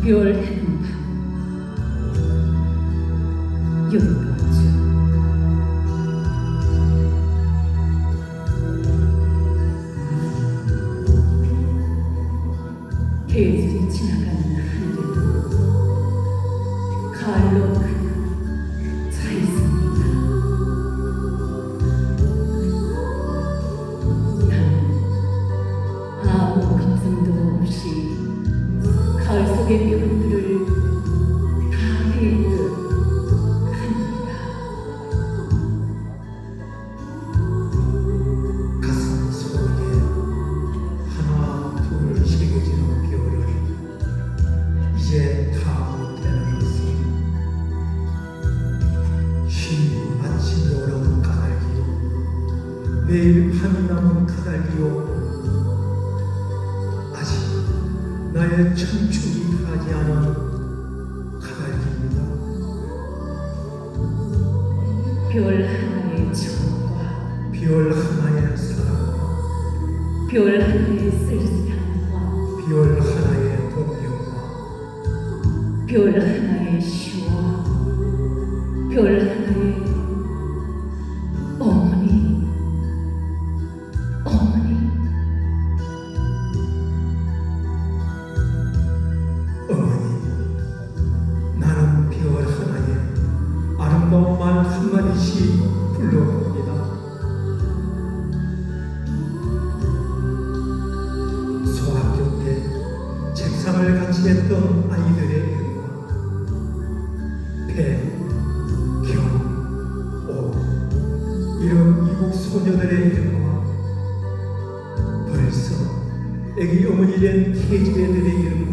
밤 윤보주 계절이 지나가는 하늘에도 가을로 내일 밤이 남은 가닥이요 아직 나의 청춘이 가지 않은 가닥입니다. 별 하나의 추억과 별 하나의 사랑과 별 하나의 쓸쓸함과 별 하나의 동경과 별 하나의 시와 별 하나의 한 마디씩 불러봅니다. 소학교 때 책상을 같이 했던 아이들의 이름과 배, 경, 오 이런 이국 소녀들의 이름과 벌써 애기 어머니 된 케이지 애들의 이름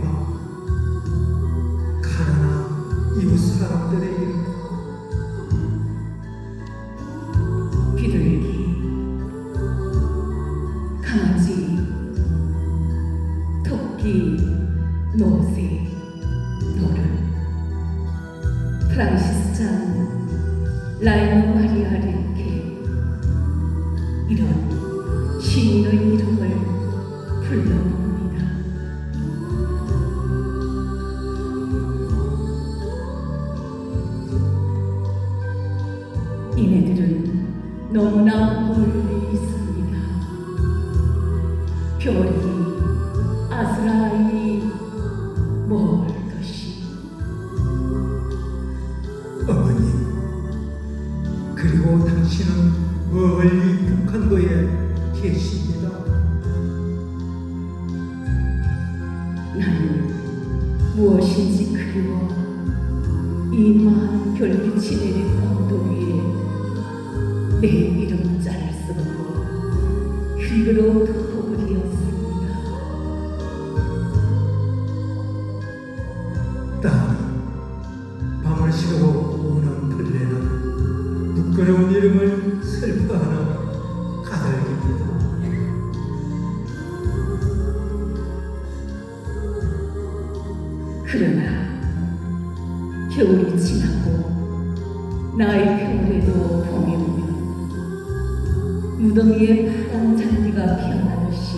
노를 프란시스 장 라이노 마리아 릴케 이런 시인의 이름을 불러봅니다. 이네들은 너무나 멀리 있습니다. 별이 당신은 멀리 북한도에 계십니다. 나는 무엇인지 그리워 이 많은 별빛이 내린 언덕 위에 내 이름자를 쓰고 흙으로 덮어버리 부끄러운 이름을 슬퍼하는 가닥입니다. 그러나 겨울이 지나고 나의 겨울에도 봄이 오면 무더기에 파란 잔디가 피어나듯이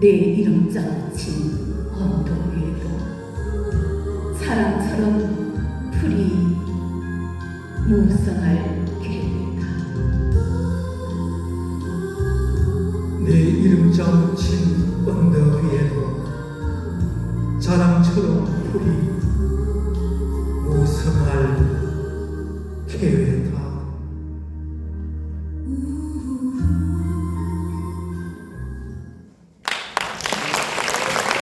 내 이름자 붙인 언덕 위에도 사랑처럼 풀이 무성할 계획이다. 내 이름자 묻힌 언덕 위에도 자랑처럼 풀이